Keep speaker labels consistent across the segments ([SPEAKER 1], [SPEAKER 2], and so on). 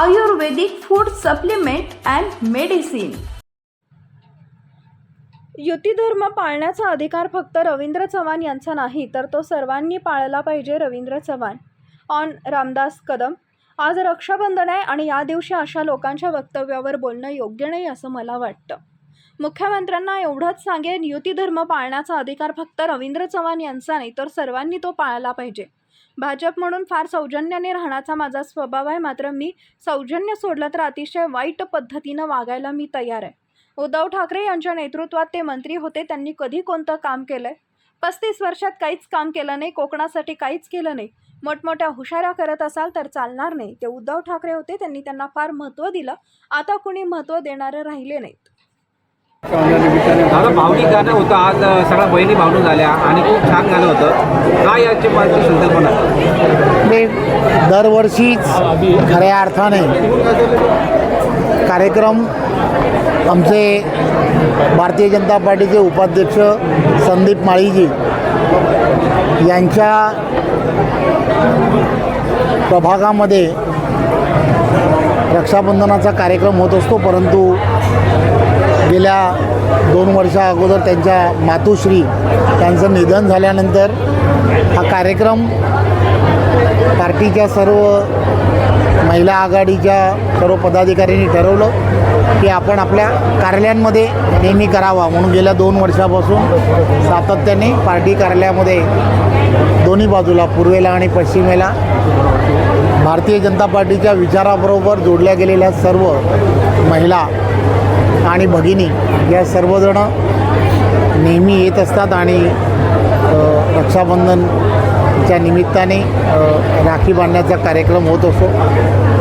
[SPEAKER 1] Ayurvedic food supplement and medicine.
[SPEAKER 2] युती धर्म पाळण्याचा अधिकार फक्त रवींद्र चव्हाण यांचा नाही तर तो सर्वांनी पाळला पाहिजे रवींद्र चव्हाण. ऑन रामदास कदम आज रक्षाबंधन आहे आणि या दिवशी अशा लोकांच्या वक्तव्यावर बोलणं योग्य नाही असं मला वाटतं. मुख्यमंत्र्यांना एवढंच सांगेन युती धर्म पाळण्याचा अधिकार फक्त रवींद्र चव्हाण यांचा नाही तर सर्वांनी तो पाळला पाहिजे. भाजप म्हणून फार सौजन्याने राहण्याचा माझा स्वभाव आहे मात्र मी सौजन्य सोडलं तर अतिशय वाईट पद्धतीनं वागायला मी तयार आहे. उद्धव ठाकरे यांच्या नेतृत्वात ते मंत्री होते त्यांनी कधी कोणतं काम केलं आहे पस्तीस वर्षात काहीच काम केलं नाही कोकणासाठी काहीच केलं नाही. मोठमोठ्या हुशाऱ्या करत असाल तर चालणार नाही. ते उद्धव ठाकरे होते त्यांनी त्यांना फार महत्त्व दिलं. आता कुणी महत्त्व देणारं राहिले नाहीत.
[SPEAKER 3] दादा भावनिक गाणं होतं. आज सगळ्या बहिणी भावनिक झाल्या आणि खूप छान गाणं होतं. काय याची माझी संकल्पना?
[SPEAKER 4] मी दरवर्षीच खऱ्या अर्थाने कार्यक्रम आमचे भारतीय जनता पार्टीचे उपाध्यक्ष संदीप माळीजी यांच्या प्रभागामध्ये रक्षाबंधनाचा कार्यक्रम होत असतो परंतु गेल्या दोन वर्षा अगोदर त्यांच्या मातोश्री त्यांचं निधन झाल्यानंतर हा कार्यक्रम पार्टीच्या सर्व महिला आघाडीच्या सर्व पदाधिकाऱ्यांनी ठरवलं की आपण आपल्या कार्यालयांमध्ये नेहमी करावा. म्हणून गेल्या दोन वर्षापासून सातत्याने पार्टी कार्यालयामध्ये दोन्ही बाजूला पूर्वेला आणि पश्चिमेला भारतीय जनता पार्टीच्या विचाराबरोबर जोडल्या गेलेल्या सर्व महिला आणि भगिनी या सर्वजणं नेहमी येत असतात आणि रक्षाबंधनच्या निमित्ताने राखी बांधण्याचा कार्यक्रम होत असतो.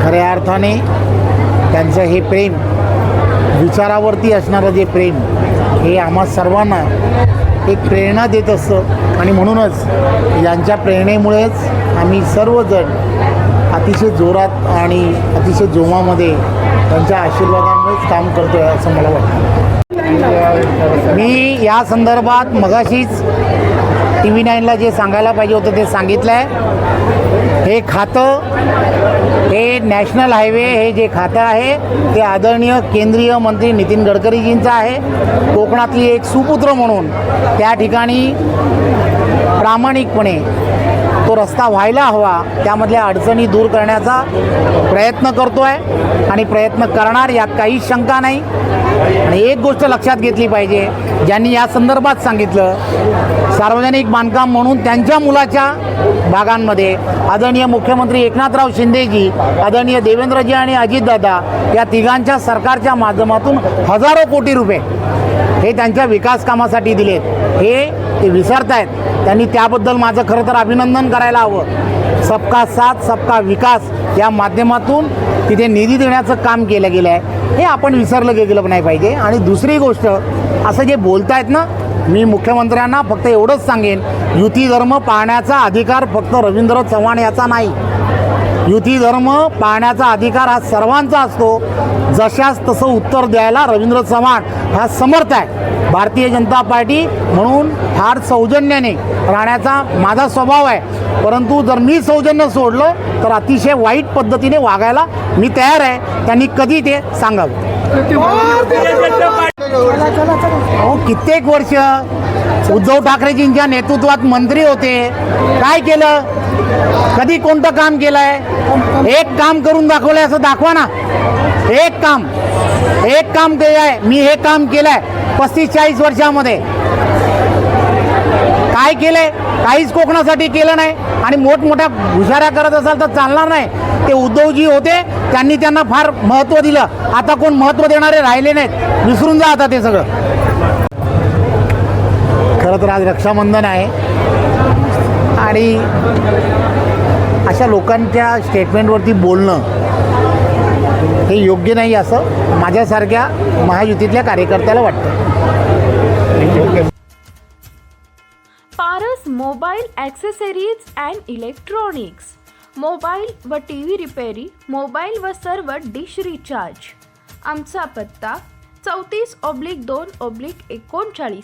[SPEAKER 4] खऱ्या अर्थाने त्यांचं हे प्रेम विचारावरती असणारं जे प्रेम हे आम्हा सर्वांना एक प्रेरणा देत असतं. आणि म्हणूनच यांच्या प्रेरणेमुळेच आम्ही सर्वजण अतिशय जोरात आणि अतिशय जोमामध्ये त्यांच्या आशीर्वादामुळेच काम करतो आहे असं मला वाटतं. मी या संदर्भात मगाशीच टी व्ही नाईनला जे सांगायला पाहिजे होतं ते सांगितलं आहे हे खातं हे नॅशनल हायवे हे जे खातं आहे ते आदरणीय केंद्रीय मंत्री नितीन गडकरीजींचं आहे. कोकणातली एक सुपुत्र म्हणून त्या ठिकाणी प्रामाणिकपणे तो रस्ता व्हायला हवा त्यामधल्या अडचणी दूर करण्याचा प्रयत्न करतो आहे आणि प्रयत्न करणार यात काहीच शंका नाही. आणि एक गोष्ट लक्षात घेतली पाहिजे ज्यांनी या संदर्भात सांगितलं सार्वजनिक बांधकाम म्हणून त्यांच्या मुलाच्या भागांमध्ये आदरणीय मुख्यमंत्री एकनाथराव शिंदेजी आदरणीय देवेंद्रजी आणि अजितदादा या तिघांच्या सरकारच्या माध्यमातून हजारो कोटी रुपये हे त्यांच्या विकास कामासाठी दिलेत. हे ते विसरत आहेत त्यांनी त्याबद्दल माझं खरं तर अभिनंदन करायला हवं. सबका साथ सबका विकास या माध्यमातून तिथे निधी देण्याचं काम केलं गेलं आहे हे आपण विसरलं गेलं नाही पाहिजे. आणि दुसरी गोष्ट असं जे बोलतायत ना मी मुख्यमंत्र्यांना फक्त एवढंच सांगेन. युती धर्म पाहण्याचा अधिकार फक्त रवींद्र चव्हाण याचा नाही. युती धर्म पाहण्याचा अधिकार हा सर्वांचा असतो. जशास तसं उत्तर द्यायला रवींद्र चव्हाण हा समर्थ आहे. भारतीय जनता पार्टी म्हणून फार सौजन्याने राहण्याचा माझा स्वभाव आहे. परंतु जर मी सौजन्य सोडलं तर अतिशय वाईट पद्धतीने वागायला मी तयार आहे. त्यांनी कधी ते सांगावं? कित्येक वर्ष उद्धव ठाकरेजींच्या नेतृत्वात मंत्री होते. काय केलं? कधी कोणतं काम केलंय? एक काम करून दाखवलंय असं दाखवा ना. एक काम. एक काम केलंय. मी हे काम केलंय पस्तीस चाळीस वर्षामध्ये. काय केलंय? काहीच कोकणासाठी केलं नाही. आणि मोठमोठ्या घुसाऱ्या करत असाल तर चालणार नाही. ते उद्धवजी होते. त्यांनी त्यांना फार महत्त्व दिलं. आता कोण महत्त्व देणारे राहिले नाहीत. विसरून जा आता ते सगळं. खरं तर आज रक्षाबंधन आहे. आणि अशा लोकांच्या स्टेटमेंटवरती बोलणं हे योग्य नाही असं माझ्यासारख्या महायुतीतल्या कार्यकर्त्याला वाटतं.
[SPEAKER 1] Paras mobile accessories and electronics. Mobile व टी व्ही रिपेरी मोबाईल व सर्व डिश रिचार्ज. आमचा पत्ता चौतीस ऑब्लिक दोन ऑब्लिक एकोणचाळीस.